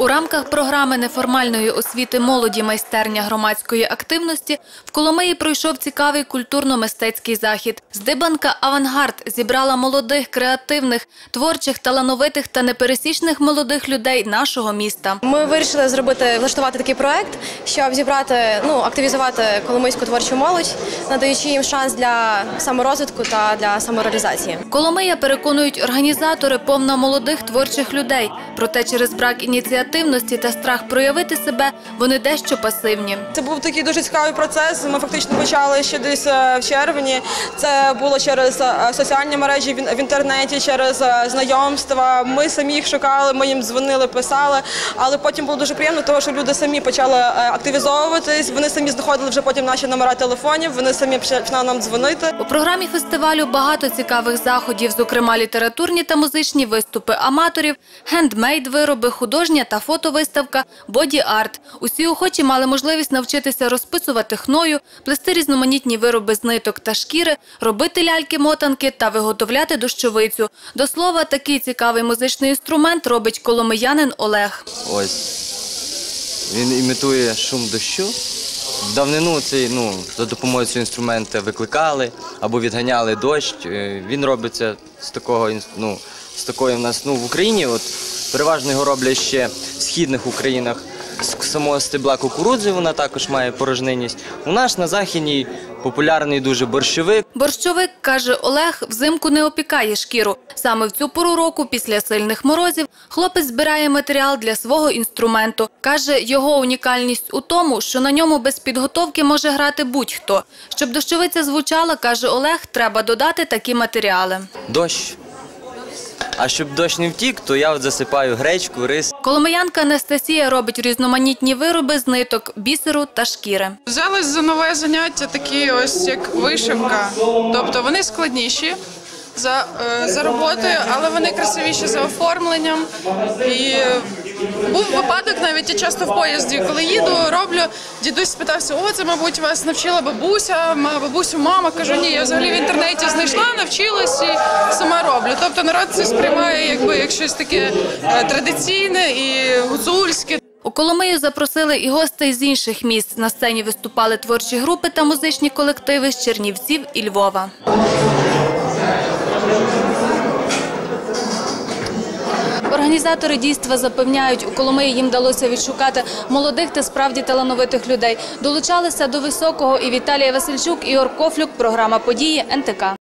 У рамках програми неформальної освіти молоді майстерня громадської активності в Коломиї пройшов цікавий культурно-мистецький захід. Здибанка Авангард зібрала молодих, креативних, творчих, талановитих та непересічних молодих людей нашого міста. Ми вирішили зробити влаштувати такий проект, щоб зібрати, ну активізувати коломийську творчу молодь, надаючи їм шанс для саморозвитку та для самореалізації. Коломия, переконують організатори, повна молодих творчих людей. Проте через брак ініціативності та страх проявити себе вони дещо пасивні. Це був такий дуже цікавий процес. Ми фактично почали ще десь е, в червні. Це було через е, соціальні мережі в інтернеті, через е, знайомства. Ми самі їх шукали, ми їм дзвонили, писали. Але потім було дуже приємно, тому що люди самі почали активізовуватись. Вони самі знаходили вже потім наші номера телефонів. Вони самі почали нам дзвонити. У програмі фестивалю багато цікавих заходів, зокрема літературні та музичні виступи аматорів, хендмейд-вироби, художня та фотовиставка, боді-арт. Усі охочі мали можливість навчитися розписувати хною, плести різноманітні вироби з ниток та шкіри, робити ляльки-мотанки та виготовляти дощовицю. До слова, такий цікавий музичний інструмент робить коломиянин Олег. Ось він імітує шум дощу. В давнину цей, ну, за допомогою цього інструмента викликали або відганяли дощ. Е, Він робиться з такого ну, з такої в нас ну, в Україні. От переважно його роблять ще в східних Українах. З самого стебла кукурудзи вона також має порожненість. У нас на західній популярний дуже борщовик. Борщовик, каже Олег, взимку не опікає шкіру. Саме в цю пору року, після сильних морозів, хлопець збирає матеріал для свого інструменту. Каже, його унікальність у тому, що на ньому без підготовки може грати будь-хто. Щоб дощовиця звучала, каже Олег, треба додати такі матеріали. Дощ. А щоб дощ не втік, то я от засипаю гречку, рис. Коломиянка Анастасія робить різноманітні вироби з ниток, бісеру та шкіри. Взялись за нове заняття, такі ось як вишивка. Тобто вони складніші за, е, за роботою, але вони красивіші за оформленням. І був випадок, навіть я часто в поїзді, коли їду, роблю. Дідусь спитався: о, це, мабуть, вас навчила бабуся, бабусю, мама. Кажу, ні, я взагалі в інтернеті знайшла, навчилась і сама роблю. Тобто народ це сприймає якби як щось таке е, традиційне і гуцульське. У Коломию запросили і гостей з інших міст. На сцені виступали творчі групи та музичні колективи з Чернівців і Львова. Організатори дійства запевняють, у Коломиї їм вдалося відшукати молодих та справді талановитих людей. Долучалися до високого і Віталія Васильчук, Ігор Кофлюк, програма «Події» НТК.